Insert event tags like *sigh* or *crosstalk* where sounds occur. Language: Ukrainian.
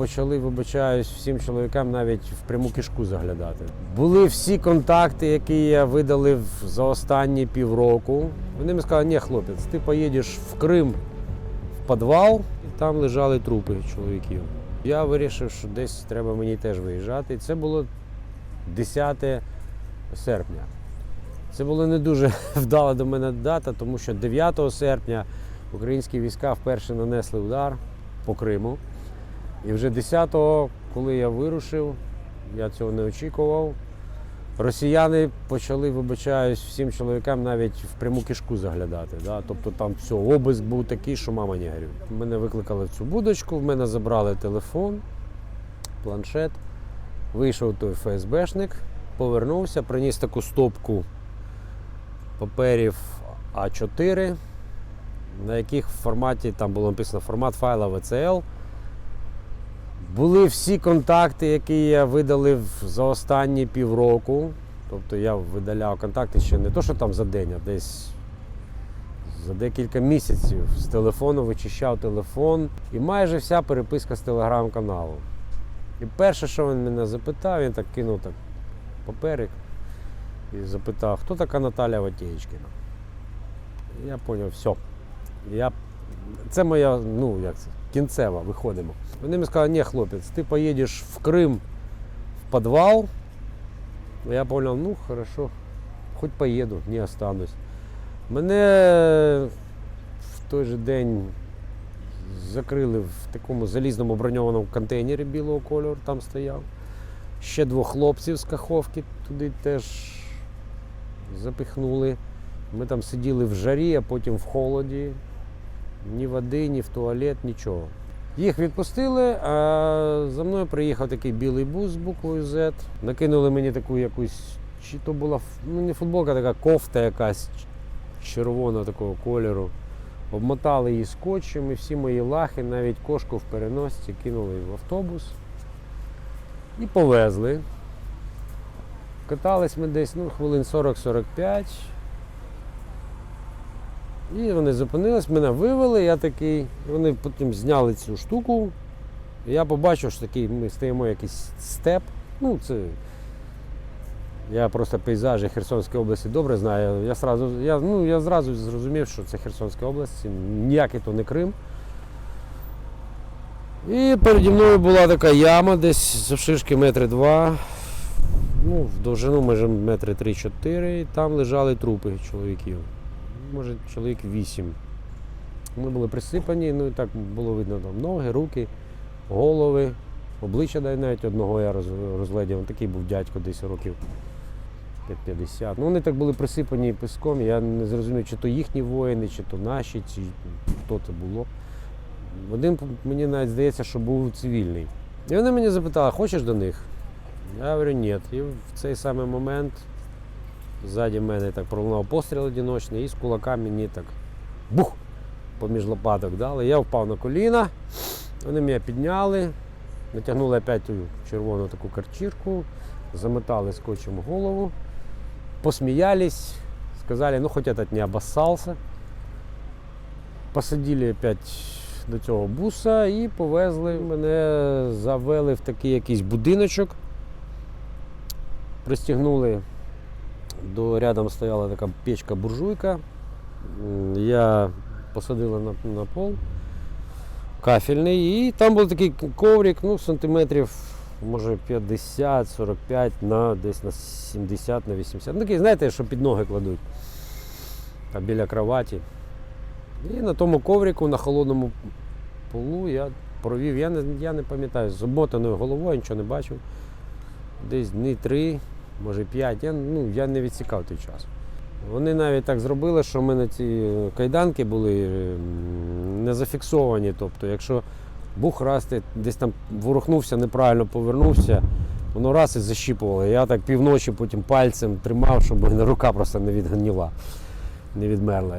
почали, вибачаюсь, всім чоловікам навіть в пряму кишку заглядати. Були всі контакти, які я видалив за останні півроку. Вони мені сказали, ні, хлопець, ти поїдеш в Крим в підвал, і там лежали трупи чоловіків. Я вирішив, що десь треба мені теж виїжджати. Це було 10 серпня. Це була не дуже *laughs* вдала до мене дата, тому що 9 серпня українські війська вперше нанесли удар по Криму. І вже 10-го, коли я вирушив, я цього не очікував. Росіяни почали, вибачаюсь, всім чоловікам навіть в пряму кишку заглядати. Да? Тобто там все, обиск був такий, що мама не горюй. Мене викликали в цю будочку, в мене забрали телефон, планшет. Вийшов той ФСБшник, повернувся, приніс таку стопку паперів А4, на яких в форматі там було написано формат файла VCL. Були всі контакти, які я видалив за останні півроку. Тобто я видаляв контакти ще не то, що там за день, а десь за декілька місяців з телефону вичищав телефон. І майже вся переписка з телеграм-каналу. І перше, що він мене запитав, він так кинув так паперик і запитав, хто така Наталя Ватєєчкіна. Я зрозумів, все. Я... Це моя, ну як це, кінцева, виходимо. Вони мені сказали, ні, хлопець, ти поїдеш в Крим в підвал. Я зрозумів, ну хорошо, хоч поїду, не останусь. Мене в той же день закрили в такому залізному броньованому контейнері білого кольору, там стояв. Ще двох хлопців з Каховки туди теж запихнули. Ми там сиділи в жарі, а потім в холоді. Ні води, ні в туалет, нічого. Їх відпустили, а за мною приїхав такий білий бус з буквою Z. Накинули мені таку якусь, чи то була ну, не футболка, така кофта якась ч- червоного такого кольору. Обмотали її скотчем і всі мої лахи, навіть кошку в переносці, кинули в автобус і повезли. Катались ми десь ну, хвилин 40-45. І вони зупинились, мене вивели, я такий, вони потім зняли цю штуку. І я побачив, що такий, ми стоїмо якийсь степ. Ну, це. Я просто пейзажі Херсонської області добре знаю. Я зразу, я, ну, я зразу зрозумів, що це Херсонська область, ніякий то не Крим. І переді мною була така яма, десь завширшки метри два, ну, в довжину може метри три-чотири, і там лежали трупи чоловіків. Може, чоловік вісім. Ми були присипані, ну і так було видно там ноги, руки, голови, обличчя навіть одного я роз- розглядів. Такий був дядько десь років 50. Ну, вони так були присипані піском. Я не зрозумів, чи то їхні воїни, чи то наші, чи хто це було. Один мені навіть здається, що був цивільний. І вони мені запитали, хочеш до них? Я говорю, ні. І в цей самий момент ззаді мене так пролунав постріл одиночний і з кулака мені так бух! Поміж лопаток дали. Я впав на коліна, вони мене підняли, натягнули опять червону таку карчірку, замотали скотчем голову, посміялись, сказали, ну хоч этот не обоссался. Посадили опять до цього буса і повезли. Мене завели в такий якийсь будиночок. Пристігнули до рядом стояла така печка-буржуйка. Я посадила на, на пол кафельний, і там був такий коврик, ну, сантиметрів, може 50-45 на десь на 70 на 80. Ну, такий, знаєте, що під ноги кладуть. Там біля кроваті. І на тому коврику, на холодному полу я провів, я не, я не пам'ятаю, з обмотаною головою, нічого не бачив. Десь дні три, може п'ять. Я, ну, я не відсікав той час. Вони навіть так зробили, що в мене ці кайданки були не зафіксовані. Тобто, якщо бух раз ти десь там ворухнувся, неправильно повернувся, воно раз і защіпувало. Я так півночі потім пальцем тримав, щоб мене *laughs* рука просто не відгніла, не відмерла.